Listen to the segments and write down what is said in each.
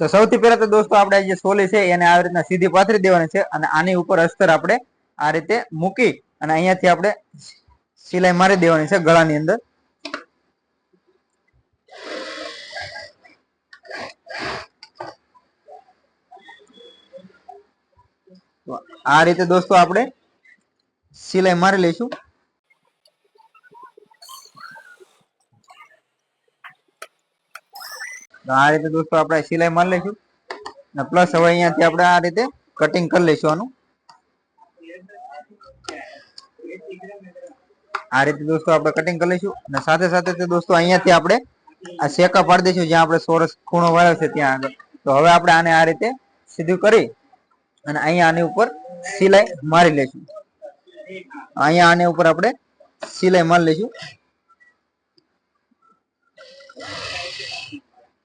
તો સૌથી પહેલા તો દોસ્તો આપણે જે સોલી છે એને આવી રીતના સીધી પાથરી દેવાની છે અને આની ઉપર અસ્તર આપણે આ રીતે મૂકી અને અહીંયાથી આપણે સિલાઈ મારી દેવાની છે ગળાની અંદર. આ રીતે દોસ્તો આપણે સિલાઈ મારી લઈશું. આ રીતે દોસ્તો આપણે સિલાઈ મારી લઈશું. અને પ્લસ હવે અહીંયાથી આપણે આ રીતે કટિંગ કરી લઈશું આનું. આ રીતે દોસ્તો આપણે કટિંગ કરી લઈશું. અને સાથે સાથે તે દોસ્તો અહીંયાથી આપણે આ શેકા પાડી દઈશું, જ્યાં આપણે સોરસ ખૂણો વાળ્યો છે ત્યાં આગળ. તો હવે આપણે આને આ રીતે સીધું કરી અને અહીંયા આની ઉપર સિલાઈ મારી લઈશું. અહીંયા આની ઉપર આપણે સિલાઈ મારી લઈશું.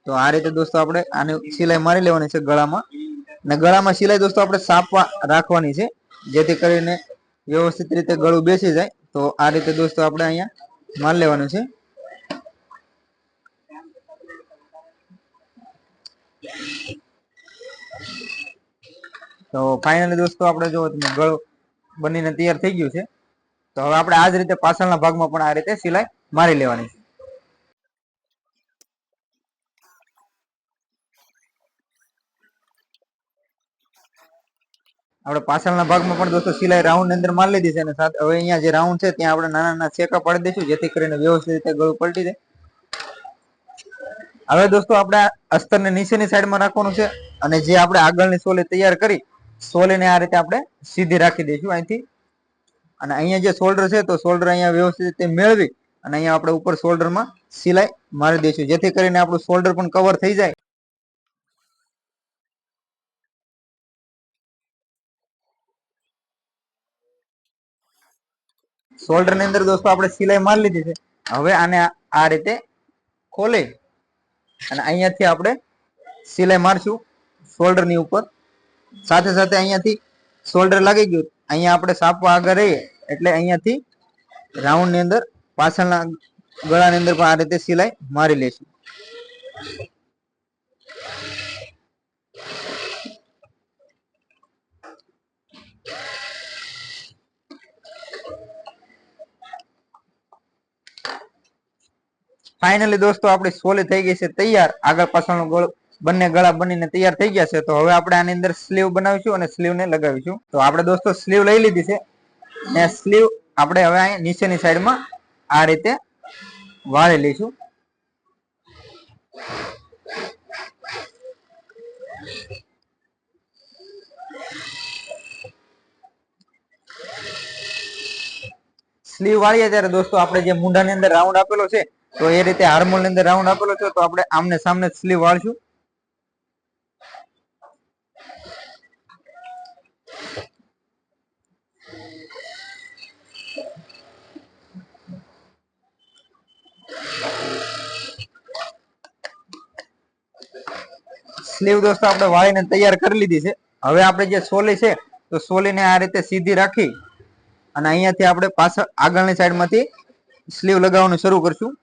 તો આ રીતે દોસ્તો આપણે આની સિલાઈ મારી લેવાની છે ગળામાં. અને ગળામાં સિલાઈ દોસ્તો આપણે સાપવા રાખવાની છે, જેથી કરીને વ્યવસ્થિત રીતે ગળું બેસી જાય. તો આ રીતે દોસ્તો આપણે અહીંયા મારી લેવાનું છે. તો ફાઇનલી દોસ્તો આપણે જો ગળું બનીને તૈયાર થઈ ગયું છે, તો હવે આપણે આ જ રીતે પાછળના ભાગમાં પણ આ રીતે સિલાઈ મારી લેવાની છે. આપણે પાછળના ભાગમાં પણ દોસ્તો સિલાઈ રાઉન્ડ અંદર મારી લીધી છે અને સાથે હવે અહીંયા જે રાઉન્ડ છે ત્યાં આપણે નાના નાના છેકા પાડી દઈશું, જેથી કરીને વ્યવસ્થિત રીતે ગળું પલટી જાય. હવે દોસ્તો આપણે અસ્તરને નીચેની સાઈડમાં રાખવાનું છે અને જે આપણે આગળની સોલે તૈયાર કરી, સોલેને આ રીતે આપણે સીધી રાખી દઈશું અહીંથી. અને અહીંયા જે શોલ્ડર છે તો શોલ્ડર અહીંયા વ્યવસ્થિત રીતે મેળવી અને અહીંયા આપણે ઉપર શોલ્ડરમાં સિલાઈ મારી દઈશું, જેથી કરીને આપણું શોલ્ડર પણ કવર થઈ જાય. શોલ્ડરની અંદર દોસ્તો આપણે સિલાઈ મારી લીધી છે. હવે આને આ રીતે ખોલી. અને અહીંયાથી આપણે સિલાઈ મારશું શોલ્ડરની ઉપર. સાથે સાથે અહીંયાથી શોલ્ડર લાગી ગયું. અહીંયા આપણે સાપો આગળ રહીએ. એટલે અહીંયાથી રાઉન્ડની અંદર પાછળના ગળાની અંદર પણ આ રીતે સિલાઈ મારી લઈશું ફાઇનલી દોસ્તો, આપણી સોલી થઈ ગઈ છે તૈયાર. આગળ પાછળનો ગોળ બંને ગળા બનીને તૈયાર થઈ ગયા છે. તો હવે આપણે આની અંદર સ્લીવ બનાવીશું અને સ્લીવ ને લગાવીશું. તો આપણે દોસ્તો સ્લીવ લઈ લીધી છે. ને સ્લીવ આપણે હવે અહીં નીચેની સાઈડમાં આ રીતે વાળી લઈશું. સ્લીવ વાળીએ ત્યારે દોસ્તો આપણે જે મુંડાની અંદર રાઉન્ડ આપેલો છે તો એ રીતે હાર્મોનની અંદર રાઉન્ડ આપેલો છે, તો આપણે આમને સામને સ્લીવ વાળશું. સ્લીવ દોસ્તો આપણે વાળીને તૈયાર કરી લીધી છે. હવે આપણે જે સોલી છે, તો સોલીને આ રીતે સીધી રાખી અને અહીંયાથી આપણે પાછળ આગળની સાઈડમાંથી સ્લીવ લગાવવાનું શરૂ કરશું.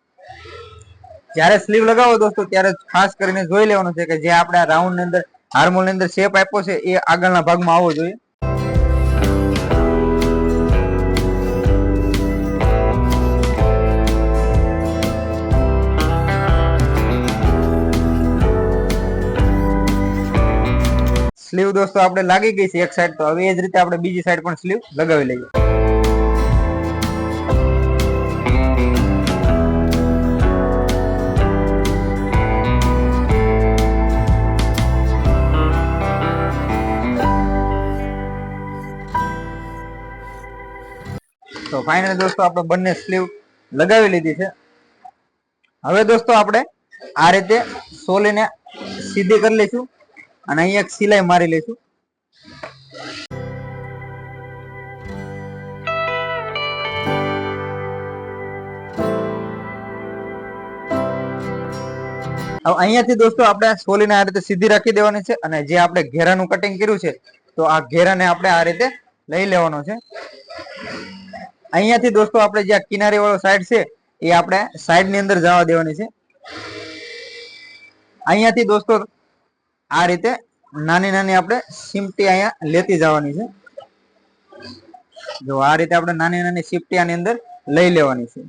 જ્યારે સ્લીવ લગાવો દોસ્તો, ત્યારે ખાસ કરીને જોઈ લેવાનું છે કે જે આપણે રાઉન્ડની અંદર, હાર્મોનની અંદર શેપ આપ્યો છે, એ આગળના ભાગમાં આવવો જોઈએ. સ્લીવ દોસ્તો, આપણે લાગી ગઈ છે એક સાઈડ તો. હવે એ જ રીતે આપણે બીજી સાઈડ પણ સ્લીવ લગાવી લઈએ. તો ફાઇનલ દોસ્તો આપણે બંને સ્લીવ લગાવી લીધી છે. હવે દોસ્તો આપણે આ રીતે સોલીને સીધી કરી લઈશું અને અહીંયા એક સિલાઈ મારી લઈશું. અહીંયાથી દોસ્તો આપણે સોલીને આ રીતે સીધી રાખી દેવાની છે અને જે આપણે ઘેરાનું કટિંગ કર્યું છે, તો આ ઘેરાને આપણે આ રીતે લઈ લેવાનો છે. અહીંયાથી દોસ્તો આપણે જે કિનારી વાળો સાઈડ છે, એ આપણે સાઈડની અંદર જવા દેવાની છે. અહીંયાથી દોસ્તો આ રીતે નાની નાની આપણે સિમટી અહીંયા લેતી જવાની છે. જો આ રીતે આપણે નાની નાની સિમટી આની અંદર લઈ લેવાની છે.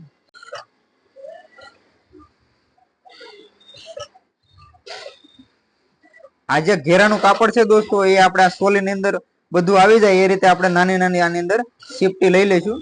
આ જે ઘેરાનું કાપડ છે દોસ્તો, એ આપણે આ સોલી અંદર બધું આવી જાય, એ રીતે આપણે નાની નાની આની અંદર સિફટી લઈ લઈશું.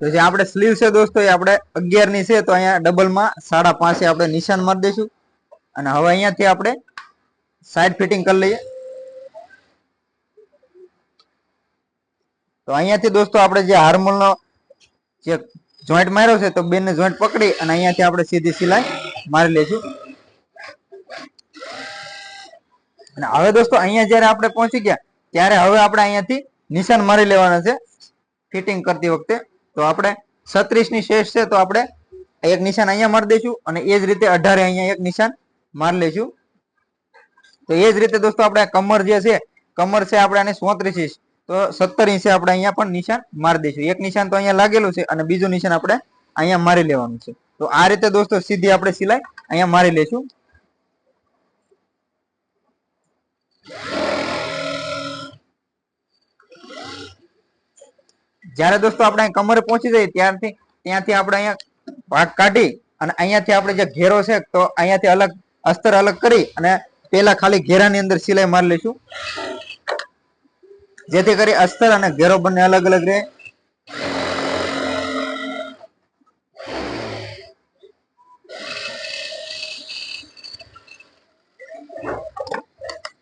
તો જે આપણે સ્લીવ છે દોસ્તો, એ આપણે અગિયારની છે, તો અહીંયા ડબલમાં સાડા પાંચે આપણે નિશાન મારી દઈશું. અને હવે અહીંયાથી આપણે સાઈડ ફિટિંગ કરી લઈએ. તો અહીંયાથી દોસ્તો આપણે જે હાર્મોન નો જે જોઈન્ટ માર્યો છે, તો બેને જોઈન્ટ પકડી અને અહીંયાથી આપણે સીધી સિલાઈ મારી લઈશું. અને હવે દોસ્તો અહીંયા જ્યારે આપણે પહોંચી ગયા, ત્યારે હવે આપણે અહીંયાથી નિશાન મારી લેવાના છે ફિટિંગ કરતી વખતે. તો આપણે છત્રીસની શેષ છે તો આપણે એક નિશાન અહીંયા મારી દઈશું અને એ જ રીતે અઢારે અહીંયા એક નિશાન મારી લઈશું. તો એ જ રીતે દોસ્તો આપણે કમર જે છે, કમર છે આપણે આને સોત્રીસ ઇંચ. તો સત્તર ઇંચે આપણે અહીંયા પણ નિશાન મારી દઈશું. એક નિશાન તો અહીંયા લાગેલું છે અને બીજું નિશાન આપણે અહીંયા મારી લેવાનું છે. તો આ રીતે દોસ્તો સીધી આપણે સિલાઈ અહીંયા મારી લઈશું. જ્યારે દોસ્તો આપણે કમરે પહોંચી જઈએ ત્યારથી, ત્યાંથી આપણે અહીંયા ભાગ કાઢી અને અહીંયાથી આપણે જે ઘેરો છે, તો અહીંયાથી અલગ અસ્તર અલગ કરી અને પેલા ખાલી ઘેરાની અંદર સિલાઈ મારી લઈશું. જેથી કરી અસ્તર અને ઘેરો બંને અલગ અલગ રહે.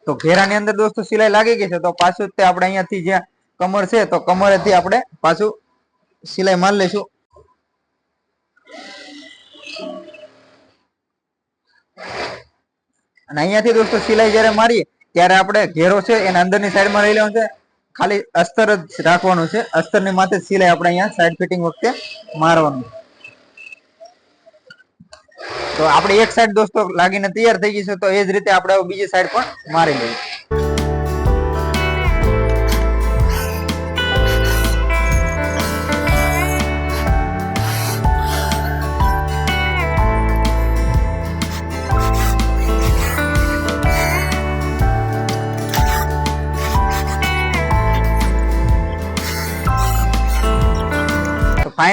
તો ઘેરાની અંદર દોસ્તો સિલાઈ લાગી ગઈ છે, તો પાછું તે આપણે અહીંયાથી જ્યાં કમર છે, તો કમરેથી આપણે પાછું સિલાઈ મારી લઈશું. અને અહીંયાથી દોસ્તો સિલાઈ જ્યારે મારીએ, ત્યારે આપણે ઘેરો છે, એના અંદરની સાઈડમાં રહી લેવાનું છે. ખાલી અસ્તર જ રાખવાનું છે. અસ્તરની માથે સિલાઈ આપણે અહીંયા સાઈડ ફિટિંગ વખતે મારવાનું. તો આપણે એક સાઈડ દોસ્તો લાગીને તૈયાર થઈ ગઈ છે, તો એ જ રીતે આપણે બીજી સાઈડ પણ મારી લઈએ.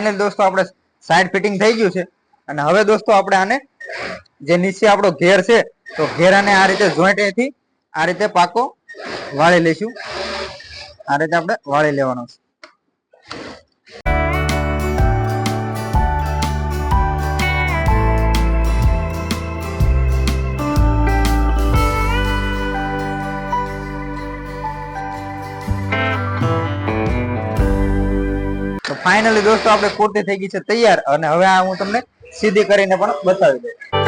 ફાઇનલ દોસ્તો આપણે સાઈડ ફિટિંગ થઈ ગયું છે. અને હવે દોસ્તો આપણે આને જે નીચે આપણો ઘેર છે, તો ઘેરાને આ રીતે જોઈન્ટ એથી આ રીતે પાકો વાળી લઈશું. આ રીતે આપણે વાળી લેવાનો છે. ફાઇનલી દોસ્તો, આપણે કુર્તી થઈ ગઈ છે તૈયાર. અને હવે આ હું તમને સીધી કરીને પણ બતાવી દઉં.